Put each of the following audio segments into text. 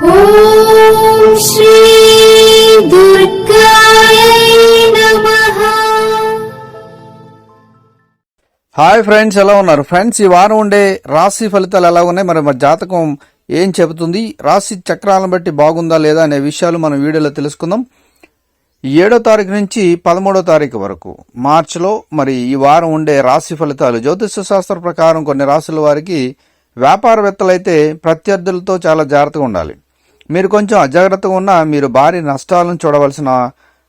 Hi friends ఎలా ఉన్నారు? Friends ఈ వారం ఉండే రాశి ఫలితాలు ఎలా ఉన్నాయి? మరి మా జాతకం ఏం చెబుతుంది? రాశి చక్రాలను బట్టి బాగుందా లేదా అనే విషయాలు మనం వీడియోలో తెలుసుకుందాం. ఏడో తారీఖు నుంచి పదమూడో తారీఖు వరకు మార్చిలో మరి ఈ వారం ఉండే రాశి ఫలితాలు జ్యోతిష శాస్త్ర ప్రకారం కొన్ని రాశుల వారికి వ్యాపారవేత్తలైతే ప్రత్యర్థులతో చాలా జాగ్రత్తగా ఉండాలి. మీరు కొంచెం అజాగ్రత్తగా ఉన్నా మీరు భారీ నష్టాలను చూడవలసిన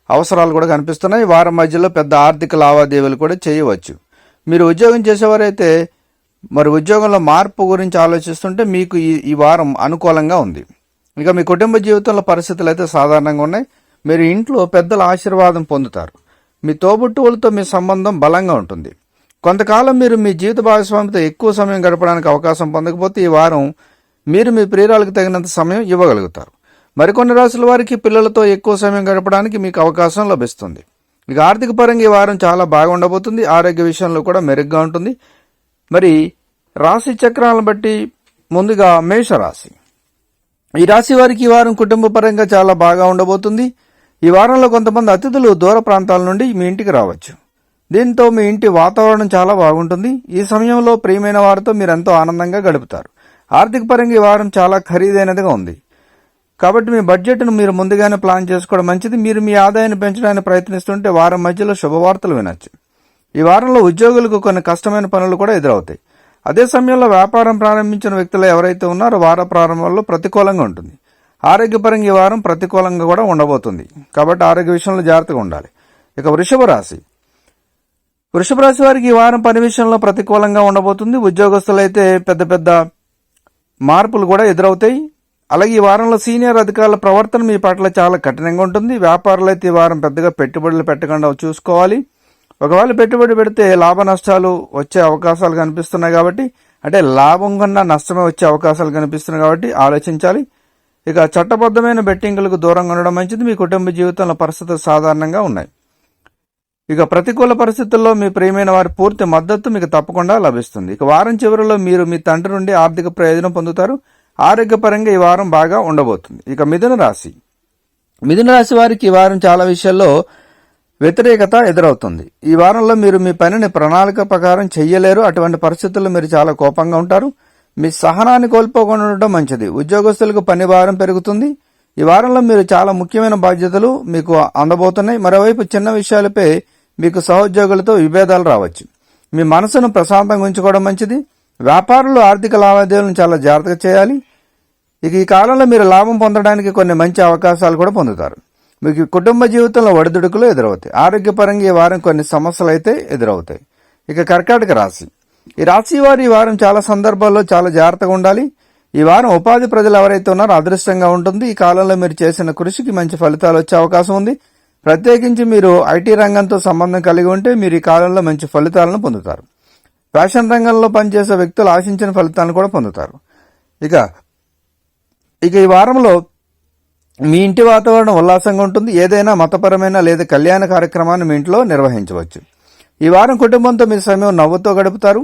అవసరాలు కూడా కనిపిస్తున్నాయి. వారం మధ్యలో పెద్ద ఆర్థిక లావాదేవీలు కూడా చేయవచ్చు. మీరు ఉద్యోగం చేసేవారైతే మరి ఉద్యోగంలో మార్పు గురించి ఆలోచిస్తుంటే మీకు ఈ ఈ వారం అనుకూలంగా ఉంది. ఇక మీ కుటుంబ జీవితంలో పరిస్థితులు అయితే సాధారణంగా ఉన్నాయి. మీరు ఇంట్లో పెద్దల ఆశీర్వాదం పొందుతారు. మీ తోబుట్టువులతో మీ సంబంధం బలంగా ఉంటుంది. కొంతకాలం మీరు మీ జీవిత భాగస్వామితో ఎక్కువ సమయం గడపడానికి అవకాశం పొందకపోతే ఈ వారం మీరు మీ ప్రియురాలకు తగినంత సమయం ఇవ్వగలుగుతారు. మరికొన్ని రాసుల వారికి పిల్లలతో ఎక్కువ సమయం గడపడానికి మీకు అవకాశం లభిస్తుంది. ఇక ఆర్థిక పరంగా ఈ వారం చాలా బాగా ఉండబోతుంది. ఆరోగ్య విషయంలో కూడా మెరుగ్గా ఉంటుంది. మరి రాశి చక్రాలను బట్టి ముందుగా మేషరాశి. ఈ రాశి వారికి ఈ వారం కుటుంబ పరంగా చాలా బాగా ఉండబోతుంది. ఈ వారంలో కొంతమంది అతిథులు దూర ప్రాంతాల నుండి మీ ఇంటికి రావచ్చు. దీంతో మీ ఇంటి వాతావరణం చాలా బాగుంటుంది. ఈ సమయంలో ప్రియమైన వారితో మీరు ఎంతో ఆనందంగా గడుపుతారు. ఆర్థిక పరంగా ఈ వారం చాలా ఖరీదైనదిగా ఉంది. కాబట్టి మీ బడ్జెట్ను మీరు ముందుగానే ప్లాన్ చేసుకోవడం మంచిది. మీరు మీ ఆదాయాన్ని పెంచడానికి ప్రయత్నిస్తుంటే వారం మధ్యలో శుభవార్తలు వినొచ్చు. ఈ వారంలో ఉద్యోగులకు కొన్ని కష్టమైన పనులు కూడా ఎదురవుతాయి. అదే సమయంలో వ్యాపారం ప్రారంభించిన వ్యక్తులు ఎవరైతే ఉన్నారో వార ప్రారంభంలో ప్రతికూలంగా ఉంటుంది. ఆరోగ్యపరంగా ఈ వారం ప్రతికూలంగా కూడా ఉండబోతుంది. కాబట్టి ఆరోగ్య విషయంలో జాగ్రత్తగా ఉండాలి. ఇక వృషభ రాశి. వృషభ రాశి వారికి ఈ వారం పని విషయంలో ప్రతికూలంగా ఉండబోతుంది. ఉద్యోగస్తులైతే పెద్ద పెద్ద మార్పులు కూడా ఎదురవుతాయి. అలాగే ఈ వారంలో సీనియర్ అధికారుల ప్రవర్తన మీ పట్ల చాలా కఠినంగా ఉంటుంది. వ్యాపారులు అయితే ఈ వారం పెద్దగా పెట్టుబడులు పెట్టకుండా చూసుకోవాలి. ఒకవేళ పెట్టుబడి పెడితే లాభ నష్టాలు వచ్చే అవకాశాలు కనిపిస్తున్నాయి కాబట్టి అంటే లాభం కన్నా నష్టమే వచ్చే అవకాశాలు కనిపిస్తున్నాయి కాబట్టి ఆలోచించాలి. ఇక చట్టబద్ధమైన బెట్టింగులకు దూరంగా ఉండడం మంచిది. మీ కుటుంబ జీవితంలో పరిస్థితులు సాధారణంగా ఉన్నాయి. ఇక ప్రతికూల పరిస్థితుల్లో మీ ప్రియమైన వారి పూర్తి మద్దతు మీకు తప్పకుండా లభిస్తుంది. ఇక వారం చివరిలో మీరు మీ తండ్రి నుండి ఆర్థిక ప్రయోజనం పొందుతారు. ఆరోగ్యపరంగా ఈ వారం బాగా ఉండబోతుంది. ఇక మిథున రాశి. మిథున రాశి వారికి ఈ వారం చాలా విషయాల్లో వ్యతిరేకత ఎదురవుతుంది. ఈ వారంలో మీరు మీ పనిని ప్రణాళిక ప్రకారం చెయ్యలేరు. అటువంటి పరిస్థితుల్లో మీరు చాలా కోపంగా ఉంటారు. మీ సహనాన్ని కోల్పోకుండా ఉండటం మంచిది. ఉద్యోగస్తులకు పని భారం పెరుగుతుంది. ఈ వారంలో మీరు చాలా ముఖ్యమైన బాధ్యతలు మీకు అందబోతున్నాయి. మరోవైపు చిన్న విషయాలపై మీకు సహోద్యోగులతో విభేదాలు రావచ్చు. మీ మనసును ప్రశాంతంగా ఉంచుకోవడం మంచిది. వ్యాపారులు ఆర్థిక లావాదేవీలను చాలా జాగ్రత్తగా చేయాలి. ఇక ఈ కాలంలో మీరు లాభం పొందడానికి కొన్ని మంచి అవకాశాలు కూడా పొందుతారు. మీకు కుటుంబ జీవితంలో ఒడిదుడుకులు ఎదురవుతాయి. ఆరోగ్యపరంగా ఈ వారం కొన్ని సమస్యలు అయితే ఎదురవుతాయి. ఇక కర్కాటక రాశి. ఈ రాశి వారు ఈ వారం చాలా సందర్భాల్లో చాలా జాగ్రత్తగా ఉండాలి. ఈ వారం ఉపాధి ప్రజలు ఎవరైతే ఉన్నారో అదృష్టంగా ఉంటుంది. ఈ కాలంలో మీరు చేసిన కృషికి మంచి ఫలితాలు వచ్చే అవకాశం ఉంది. ప్రత్యేకించి మీరు ఐటీ రంగంతో సంబంధం కలిగి ఉంటే మీరు ఈ కాలంలో మంచి ఫలితాలను పొందుతారు. ఫ్యాషన్ రంగంలో పనిచేసే వ్యక్తులు ఆశించిన ఫలితాలను కూడా పొందుతారు. ఇక ఇక ఈ వారంలో మీ ఇంటి వాతావరణం ఉల్లాసంగా ఉంటుంది. ఏదైనా మతపరమైన లేదా కళ్యాణ కార్యక్రమాన్ని మీ ఇంట్లో నిర్వహించవచ్చు. ఈ వారం కుటుంబంతో మీ సమయం నవ్వుతో గడుపుతారు.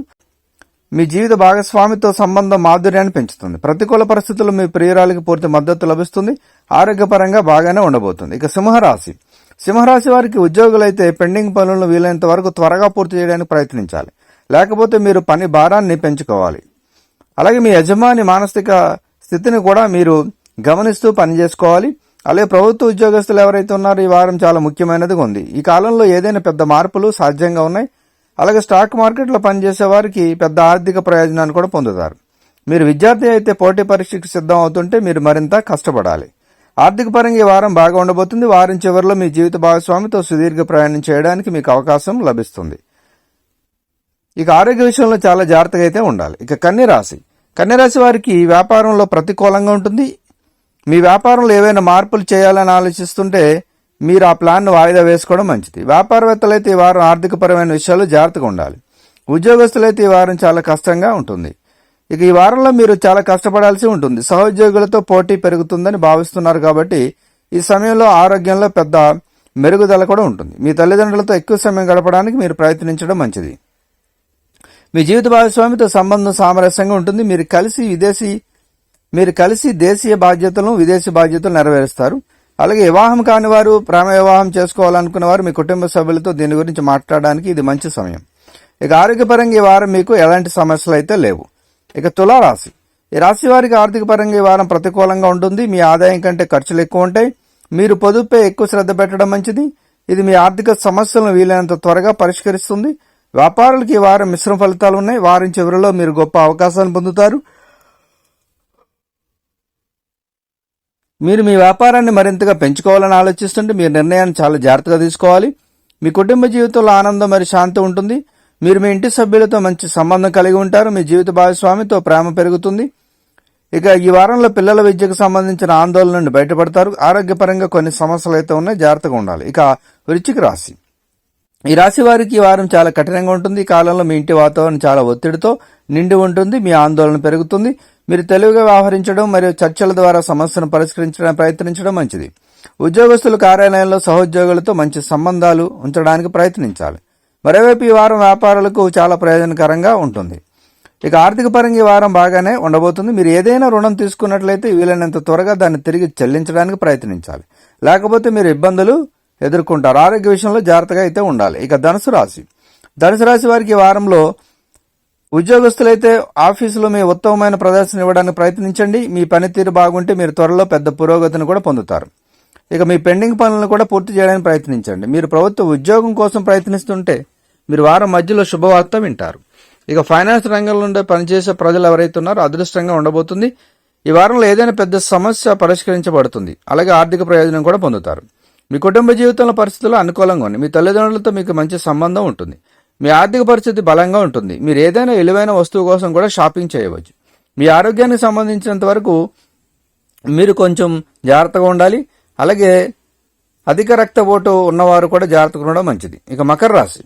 మీ జీవిత భాగస్వామితో సంబంధం మాధుర్యాన్ని పెంచుతుంది. ప్రతికూల పరిస్థితుల్లో మీ ప్రియురాలికి పూర్తి మద్దతు లభిస్తుంది. ఆరోగ్యపరంగా బాగానే ఉండబోతుంది. ఇక సింహరాశి. సింహరాశి వారికి ఉద్యోగులైతే పెండింగ్ పనులను వీలైనంత వరకు త్వరగా పూర్తి చేయడానికి ప్రయత్నించాలి. లేకపోతే మీరు పని భారాన్ని పెంచుకోవాలి. అలాగే మీ యజమాని మానసిక స్థితిని కూడా మీరు గమనిస్తూ పని చేసుకోవాలి. అలాగే ప్రభుత్వ ఉద్యోగస్తులు ఎవరైతే ఉన్నారో ఈ వారం చాలా ముఖ్యమైనదిగా ఉంది. ఈ కాలంలో ఏదైనా పెద్ద మార్పులు సాధ్యంగా ఉన్నాయి. అలాగే స్టాక్ మార్కెట్లో పనిచేసే వారికి పెద్ద ఆర్థిక ప్రయోజనాన్ని కూడా పొందుతారు. మీరు విద్యార్థి అయితే పోటీ పరీక్షకు సిద్ధం అవుతుంటే మీరు మరింత కష్టపడాలి. ఆర్థిక పరంగా ఈ వారం బాగా ఉండబోతుంది. వారం చివరిలో మీ జీవిత భాగస్వామితో సుదీర్ఘ ప్రయాణం చేయడానికి మీకు అవకాశం లభిస్తుంది. ఇక ఆరోగ్య విషయంలో చాలా జాగ్రత్తగా అయితే ఉండాలి. ఇక కన్యరాశి. కన్యరాశి వారికి వ్యాపారంలో ప్రతికూలంగా ఉంటుంది. మీ వ్యాపారంలో ఏవైనా మార్పులు చేయాలని ఆలోచిస్తుంటే మీరు ఆ ప్లాన్ను వాయిదా వేసుకోవడం మంచిది. వ్యాపారవేత్తలైతే ఈ వారం ఆర్థికపరమైన విషయాలు జాగ్రత్తగా ఉండాలి. ఉద్యోగస్తులైతే ఈ వారం చాలా కష్టంగా ఉంటుంది. ఇక ఈ వారంలో మీరు చాలా కష్టపడాల్సి ఉంటుంది. సహోద్యోగులతో పోటీ పెరుగుతుందని భావిస్తున్నారు కాబట్టి ఈ సమయంలో ఆరోగ్యంలో పెద్ద మెరుగుదల కూడా ఉంటుంది. మీ తల్లిదండ్రులతో ఎక్కువ సమయం గడపడానికి మీరు ప్రయత్నించడం మంచిది. మీ జీవిత భాగస్వామితో సంబంధం సామరస్యంగా ఉంటుంది. మీరు కలిసి విదేశీ మీరు కలిసి దేశీయ బాధ్యతలను విదేశీ బాధ్యతలు నెరవేరుస్తారు. అలాగే వివాహం కాని వారు ప్రేమ వివాహం చేసుకోవాలనుకున్న వారు మీ కుటుంబ సభ్యులతో దీని గురించి మాట్లాడడానికి ఇది మంచి సమయం. ఇక ఆరోగ్యపరంగా ఈ వారం మీకు ఎలాంటి సమస్యలు అయితే లేవు. ఇక తులారాశి. ఈ రాశి వారికి ఆర్థిక పరంగా ఈ వారం ప్రతికూలంగా ఉంటుంది. మీ ఆదాయం కంటే ఖర్చులు ఎక్కువ ఉంటాయి. మీరు పొదుపుపై ఎక్కువ శ్రద్ధ పెట్టడం మంచిది. ఇది మీ ఆర్థిక సమస్యలను వీలైనంత త్వరగా పరిష్కరిస్తుంది. వ్యాపారులకు ఈ వారం మిశ్రమ ఫలితాలు ఉన్నాయి. వారం చివరిలో మీరు గొప్ప అవకాశాలను పొందుతారు. మీరు మీ వ్యాపారాన్ని మరింతగా పెంచుకోవాలని ఆలోచిస్తుంటే మీ నిర్ణయాన్ని చాలా జాగ్రత్తగా తీసుకోవాలి. మీ కుటుంబ జీవితంలో ఆనందం మరియు శాంతి ఉంటుంది. మీరు మీ ఇంటి సభ్యులతో మంచి సంబంధం కలిగి ఉంటారు. మీ జీవిత భాగస్వామితో ప్రేమ పెరుగుతుంది. ఇక ఈ వారంలో పిల్లల విద్యకు సంబంధించిన ఆందోళన నుండి బయటపడతారు. ఆరోగ్యపరంగా కొన్ని సమస్యలు అయితే ఉన్నాయి. జాగ్రత్తగా ఉండాలి. ఇక వృచ్చిక రాశి. ఈ రాశి వారికి ఈ వారం చాలా కఠినంగా ఉంటుంది. ఈ కాలంలో మీ ఇంటి వాతావరణం చాలా ఒత్తిడితో నిండి ఉంటుంది. మీ ఆందోళన పెరుగుతుంది. మీరు తెలివిగా వ్యవహరించడం మరియు చర్చల ద్వారా సమస్యను పరిష్కరించడానికి ప్రయత్నించడం మంచిది. ఉద్యోగస్తులు కార్యాలయంలో సహోద్యోగులతో మంచి సంబంధాలు ఉంచడానికి ప్రయత్నించాలి. మరోవైపు ఈ వారం వ్యాపారులకు చాలా ప్రయోజనకరంగా ఉంటుంది. ఇక ఆర్థిక పరంగా ఈ వారం బాగానే ఉండబోతుంది. మీరు ఏదైనా రుణం తీసుకున్నట్లయితే వీలైనంత త్వరగా దాన్ని తిరిగి చెల్లించడానికి ప్రయత్నించాలి. లేకపోతే మీరు ఇబ్బందులు ఎదుర్కొంటారు. ఆరోగ్య విషయంలో జాగ్రత్తగా అయితే ఉండాలి. ఇక ధనుసు రాశి. ధనుసు రాశి వారికి ఈ వారంలో ఉద్యోగస్తులైతే ఆఫీసులో మీ ఉత్తమమైన ప్రదర్శన ఇవ్వడానికి ప్రయత్నించండి. మీ పనితీరు బాగుంటే మీరు త్వరలో పెద్ద పురోగతిని కూడా పొందుతారు. ఇక మీ పెండింగ్ పనులను కూడా పూర్తి చేయడానికి ప్రయత్నించండి. మీరు ప్రభుత్వ ఉద్యోగం కోసం ప్రయత్నిస్తుంటే మీరు వారం మధ్యలో శుభవార్త వింటారు. ఇక ఫైనాన్స్ రంగంలో ఉండే పనిచేసే ప్రజలు ఎవరైతే ఉన్నారో అదృష్టంగా ఉండబోతుంది. ఈ వారంలో ఏదైనా పెద్ద సమస్య పరిష్కరించబడుతుంది. అలాగే ఆర్థిక ప్రయోజనం కూడా పొందుతారు. మీ కుటుంబ జీవితంలో పరిస్థితులు అనుకూలంగా ఉన్నాయి. మీ తల్లిదండ్రులతో మీకు మంచి సంబంధం ఉంటుంది. మీ ఆర్థిక పరిస్థితి బలంగా ఉంటుంది. మీరు ఏదైనా విలువైన వస్తువు కోసం కూడా షాపింగ్ చేయవచ్చు. మీ ఆరోగ్యానికి సంబంధించినంత వరకు మీరు కొంచెం జాగ్రత్తగా ఉండాలి. అలాగే అధిక రక్తపోటు ఉన్నవారు కూడా జాగ్రత్తగా ఉండడం మంచిది. ఇక మకర రాశి.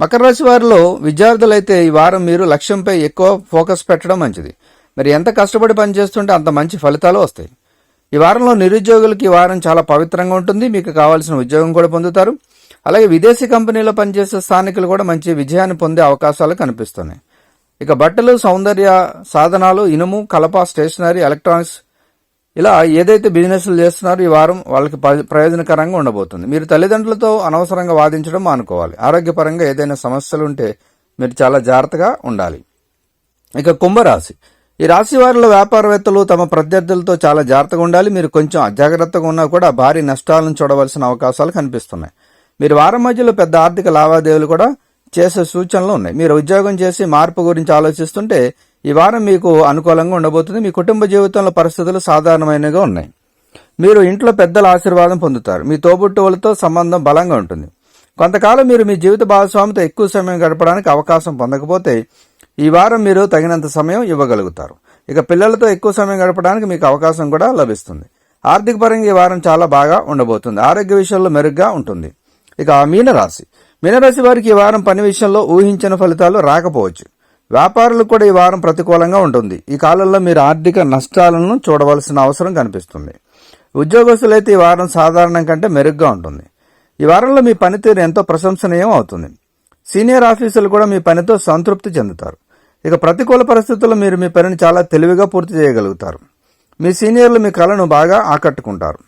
మకర రాశి వారిలో విద్యార్థులైతే ఈ వారం మీరు లక్ష్యంపై ఎక్కువ ఫోకస్ పెట్టడం మంచిది. మరి ఎంత కష్టపడి పనిచేస్తుంటే అంత మంచి ఫలితాలు వస్తాయి. ఈ వారంలో నిరుద్యోగులకి ఈ వారం చాలా పవిత్రంగా ఉంటుంది. మీకు కావాల్సిన ఉద్యోగం కూడా పొందుతారు. అలాగే విదేశీ కంపెనీలో పనిచేసే స్థానికులు కూడా మంచి విజయాన్ని పొందే అవకాశాలు కనిపిస్తున్నాయి. ఇక బట్టలు సౌందర్య సాధనాలు ఇనుము కలప స్టేషనరీ ఎలక్ట్రానిక్స్ ఇలా ఏదైతే బిజినెస్లు చేస్తున్నారో ఈ వారం వాళ్ళకి ప్రయోజనకరంగా ఉండబోతుంది. మీరు తల్లిదండ్రులతో అనవసరంగా వాదించడం మానుకోవాలి. ఆరోగ్యపరంగా ఏదైనా సమస్యలు ఉంటే మీరు చాలా జాగ్రత్తగా ఉండాలి. ఇక కుంభరాశి. ఈ రాశి వారిలో వ్యాపారవేత్తలు తమ ప్రత్యర్థులతో చాలా జాగ్రత్తగా ఉండాలి. మీరు కొంచెం అజాగ్రత్తగా ఉన్నా కూడా భారీ నష్టాలను చూడవలసిన అవకాశాలు కనిపిస్తున్నాయి. మీరు వారం మధ్యలో పెద్ద ఆర్థిక లావాదేవీలు కూడా చేసే సూచనలు ఉన్నాయి. మీరు ఉద్యోగం చేసి మార్పు గురించి ఆలోచిస్తుంటే ఈ వారం మీకు అనుకూలంగా ఉండబోతుంది. మీ కుటుంబ జీవితంలో పరిస్థితులు సాధారణమైనగా ఉన్నాయి. మీరు ఇంట్లో పెద్దల ఆశీర్వాదం పొందుతారు. మీ తోబుట్టువులతో సంబంధం బలంగా ఉంటుంది. కొంతకాలం మీరు మీ జీవిత భాగస్వామితో ఎక్కువ సమయం గడపడానికి అవకాశం పొందకపోతే ఈ వారం మీరు తగినంత సమయం ఇవ్వగలుగుతారు. ఇక పిల్లలతో ఎక్కువ సమయం గడపడానికి మీకు అవకాశం కూడా లభిస్తుంది. ఆర్థిక పరంగా ఈ వారం చాలా బాగా ఉండబోతుంది. ఆరోగ్య విషయంలో మెరుగ్గా ఉంటుంది. ఇక మీనరాశి. మీనరాశి వారికి ఈ వారం పని విషయంలో ఊహించిన ఫలితాలు రాకపోవచ్చు. వ్యాపారులకు కూడా ఈ వారం ప్రతికూలంగా ఉంటుంది. ఈ కాలంలో మీరు ఆర్థిక నష్టాలను చూడవలసిన అవసరం కనిపిస్తుంది. ఉద్యోగస్తులైతే ఈ వారం సాధారణం కంటే మెరుగ్గా ఉంటుంది. ఈ వారంలో మీ పనితీరు ఎంతో ప్రశంసనీయం అవుతుంది. సీనియర్ ఆఫీసులు కూడా మీ పనితో సంతృప్తి చెందుతారు. ఇక ప్రతికూల పరిస్థితుల్లో మీరు మీ పనిని చాలా తెలివిగా పూర్తి చేయగలుగుతారు. మీ సీనియర్లు మీ కళను బాగా ఆకట్టుకుంటారు.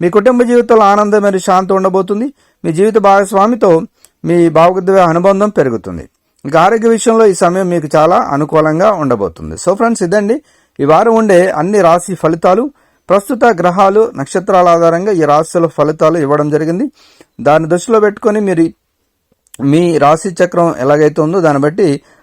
మీ కుటుంబ జీవితంలో ఆనందం మరియు శాంతి ఉండబోతుంది. మీ జీవిత భాగస్వామితో మీ భావోద్వేగ అనుబంధం పెరుగుతుంది. ఇక ఆరోగ్య విషయంలో ఈ సమయం మీకు చాలా అనుకూలంగా ఉండబోతుంది. సో ఫ్రెండ్స్ ఇదండి. ఈ వారం ఉండే అన్ని రాశి ఫలితాలు. ప్రస్తుత గ్రహాలు నక్షత్రాల ఆధారంగా ఈ రాశుల ఫలితాలు ఇవ్వడం జరిగింది. దాన్ని దృష్టిలో పెట్టుకొని మీరు మీ రాశి చక్రం ఎలాగైతే ఉందో దాన్ని బట్టి